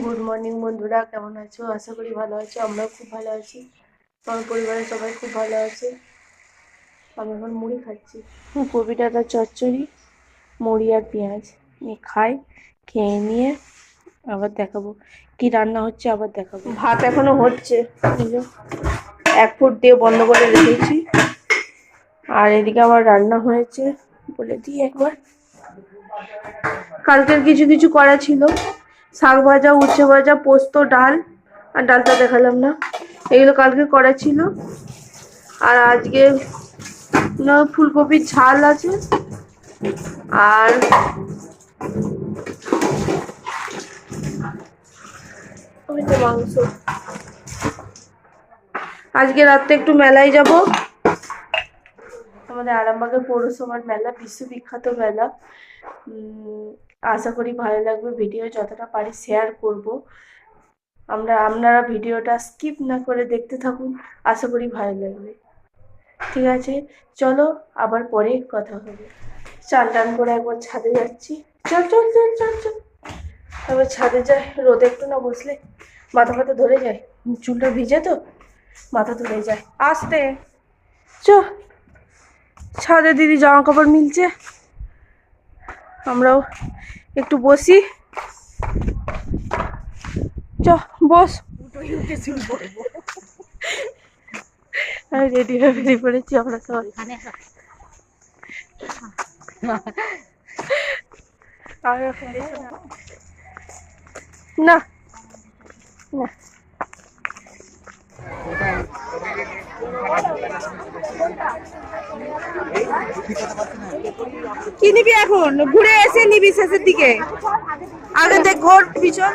Good morning বন্ধুরা। কেমন আছো? আশা করি ভালো আছো। আমরাও খুব ভালো আছি। আমার পরিবারের সবাই খুব ভালো আছে? আমি এখন মুড়ি খাচ্ছি। কপি ডাটা চচ্চড়ি। মুড়ি আর পেঁয়াজ। নিয়ে খাই, খেয়ে নিয়ে আবার দেখাবো। কি রান্না হচ্ছে আবার দেখাবো। ভাত এখনও হচ্ছে। এক ফুট দিয়ে বন্ধ করে রেখেছি। আর এদিকে আমার রান্না হয়েছে বলে দিই একবার। কালকের কিছু কিছু করা ছিল। শাক ভাজা উচ্ছে ভাজা পোস্ত ডাল। আর ডালটা দেখালাম না। এগুলো কালকে করা ছিল। আর আজকে ফুলকপির ঝাল আছে। আর মাংস। আজকে রাত্রে একটু মেলায় যাব। আমাদের আরামবাগের পৌরসভার মেলা বিশ্ববিখ্যাত মেলা। আশা করি ভালো লাগবে ভিডিও যতটা পারি শেয়ার করব। আমরা, আপনারা ভিডিওটা স্কিপ না করে দেখতে থাকুন, আশা করি ভালো লাগবে। ঠিক আছে, চলো আবার পরে কথা হবে। চান টান করে একবার ছাদে যাচ্ছি। চল চল চল চল চল। এবার ছাদে যায় রোদে একটু না বসলে মাথা ফাথা ধরে যায়। চুলটা ভিজে তো, মাথা ধরে যায়। আসতে। চ, ছাদে দিদি জামা কাপড় মিলছে। আমরাও একটু বসি। চ বস। আমি রেডি হয়ে বেরিয়ে পড়েছি আমরা সবাই। না। না। কি নিবি এখন? ঘুরে এসে নিবি শেষের দিকে। আগে দেখ ঘোর পিছন।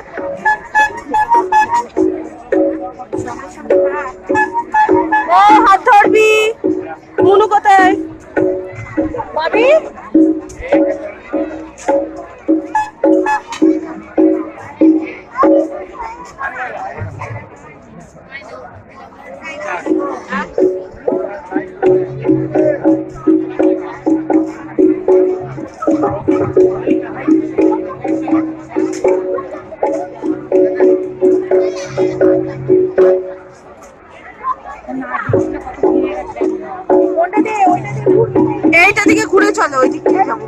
এইটা দিকে ঘুরে চলো, ওই দিক যাব।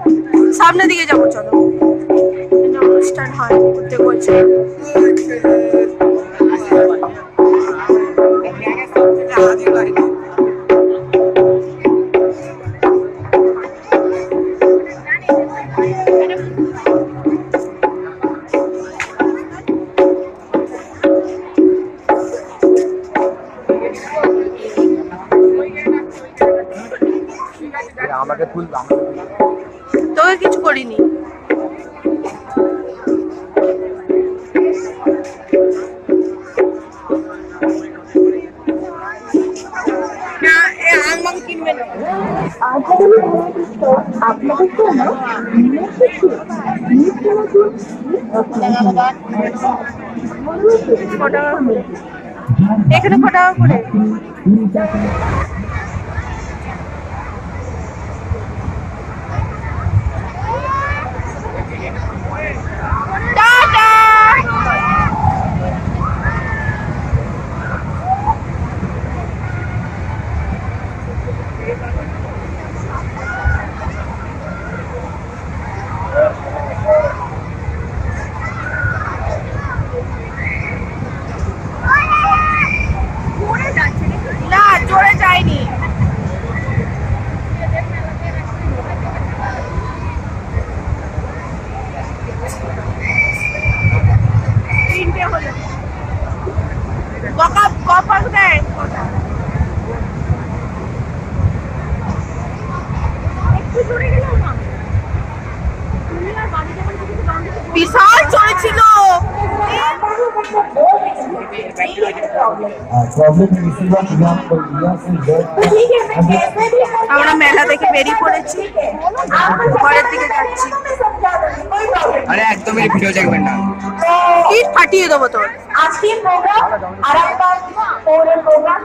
সামনের দিকে যাব, চলো। অনুষ্ঠান হয়, ঘুরতে বছর আমাকে আমাকে ফুল তোকে কিছু করিনি? এখানে ক টাকা করে। আমরা মেলা থেকে বেরিয়ে পড়েছি ঘরের দিকে যাচ্ছি আরে একদমই ভিডিও দেখবেন না কি ফাটিয়ে দেবো তোর आजके प्रोग्राम आरामबाग पौर प्रोग्राम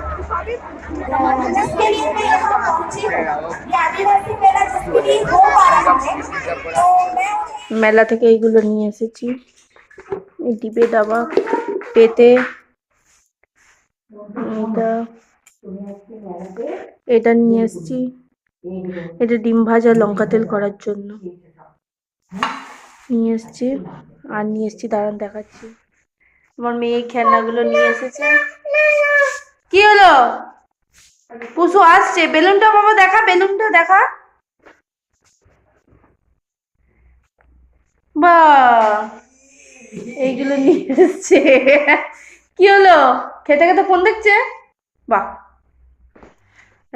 जिसके लिए मैं यहाँ पहुंची हूँ ये आदिवासी मेला जिसके लिए हो पा रहा है तो मैं মেলা থেকে এইগুলো নিয়ে এসেছি এই ডিবে ডাবা পেতে এটা নিয়ে এসেছি। এটা ডিম ভাজা, লঙ্কা তেল করার জন্য। নিয়ে এসেছি। আর নিয়ে এসেছি, দাঁড়ান দেখাচ্ছি। আমার মেয়ে খেলনাগুলো নিয়ে এসেছে। কি হলো? পুষু, আসছে। বেলুনটা বাবা দেখা, বেলুনটা দেখা। বা এইগুলো নিয়ে এসছে। কি হলো? খেতে খেতে ফোন দেখছে? বাহ।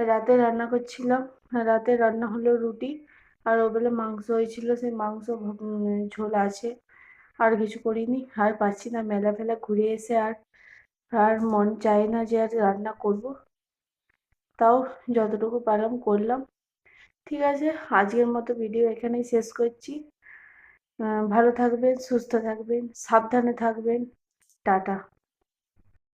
রাতে রান্না করছিলাম। রাতে রান্না হলো রুটি। আর ওবেলা মাংস হয়েছিল, সেই মাংস ঝোল আছে। আর কিছু করিনি। আর পাচ্ছি না, মেলা ফেলা ঘুরে এসে আর আর মন চায় না যে আর রান্না করব। তাও যতটুকু পারলাম করলাম। ঠিক আছে, আজকের মতো ভিডিও এখানেই শেষ করছি। ভালো থাকবেন, সুস্থ থাকবেন, সাবধানে থাকবেন। টাটা।